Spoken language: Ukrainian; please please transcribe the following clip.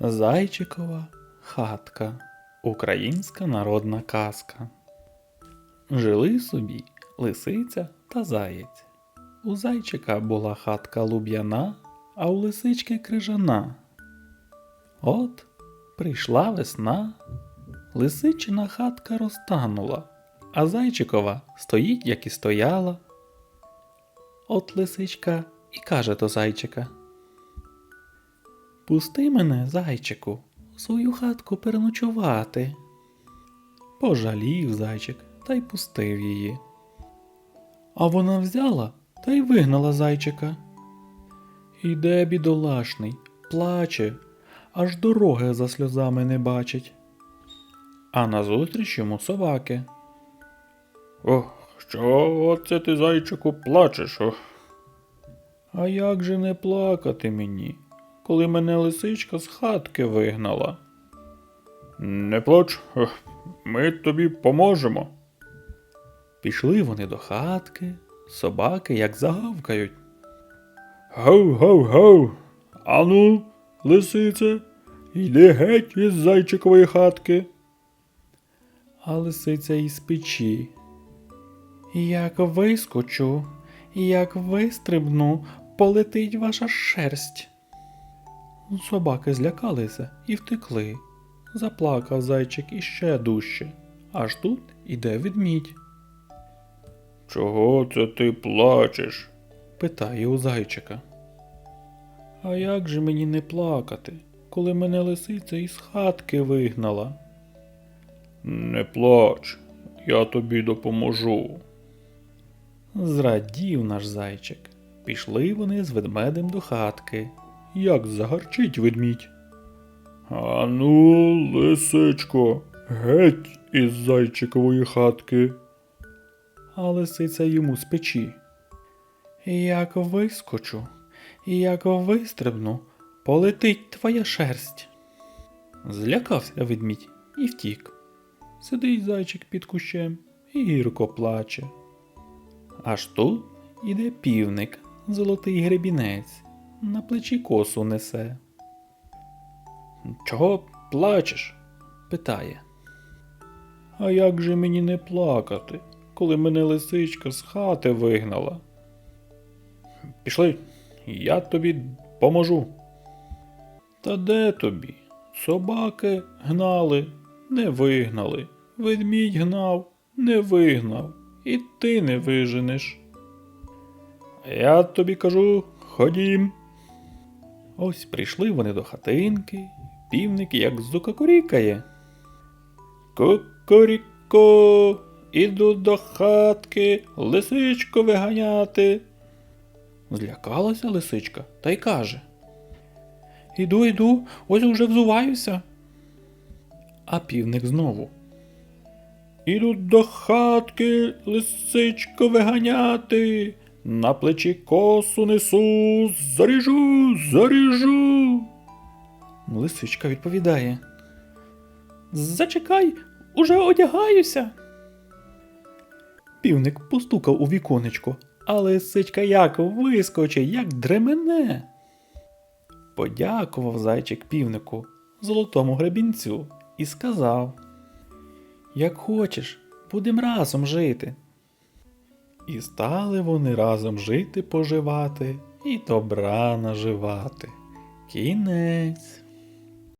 Зайчикова хатка. Українська народна казка. Жили собі лисиця та заєць. У зайчика була хатка луб'яна, а у лисички крижана. От прийшла весна, лисичина хатка розтанула, а зайчикова стоїть, як і стояла. От лисичка і каже до зайчика. Пусти мене, зайчику, у свою хатку переночувати. Пожалів зайчик та й пустив її. А вона взяла та й вигнала зайчика. Іде бідолашний, плаче, аж дороги за сльозами не бачить. А назустріч йому собаки. Ох, що оце ти, зайчику, плачеш? Ох. А як же не плакати мені, коли мене лисичка з хатки вигнала? Не плач, ми тобі поможемо. Пішли вони до хатки, собаки як загавкають. Гав, гав, гав. Ану, лисице, йди геть із зайчикової хатки. а лисиця із печі. Як вискочу, як вистрибну, полетить ваша шерсть. Собаки злякалися і втекли. Заплакав зайчик іще дужче. Аж тут іде ведмідь, Чого це ти плачеш? питає у зайчика. А як же мені не плакати, коли мене лисиця із хатки вигнала? Не плач, я тобі допоможу. Зрадів наш зайчик. Пішли вони з ведмедем до хатки. Як загарчить ведмідь. Ану, лисичко, геть із зайчикової хатки. а лисиця йому з печі. Як вискочу, як вистрибну, полетить твоя шерсть. Злякався ведмідь і втік. Сидить зайчик під кущем і гірко плаче. Аж тут іде півник, золотий гребінець, на плечі косу несе. Чого плачеш? питає. А як же мені не плакати, коли мене лисичка з хати вигнала? Пішли, я тобі поможу. Та де тобі? Собаки гнали, не вигнали. Ведмідь гнав, не вигнав. І ти не виженеш. Я тобі кажу, ходім. Ось прийшли вони до хатинки, півник як зукакурікає. Кукуріко, іду до хатки, лисичку виганяти. Злякалася лисичка та й каже. Іду, іду, ось уже взуваюся. А півник знову. Іду до хатки, лисичку виганяти, на плечі косу несу, заріжу, заріжу. Лисичка відповідає. Зачекай, уже одягаюся. Півник постукав у віконечко, а лисичка як вискочить, як дремене. Подякував зайчик півнику, золотому гребінцю, і сказав: Як хочеш, будем разом жити. І стали вони разом жити, поживати і добра наживати. Кінець.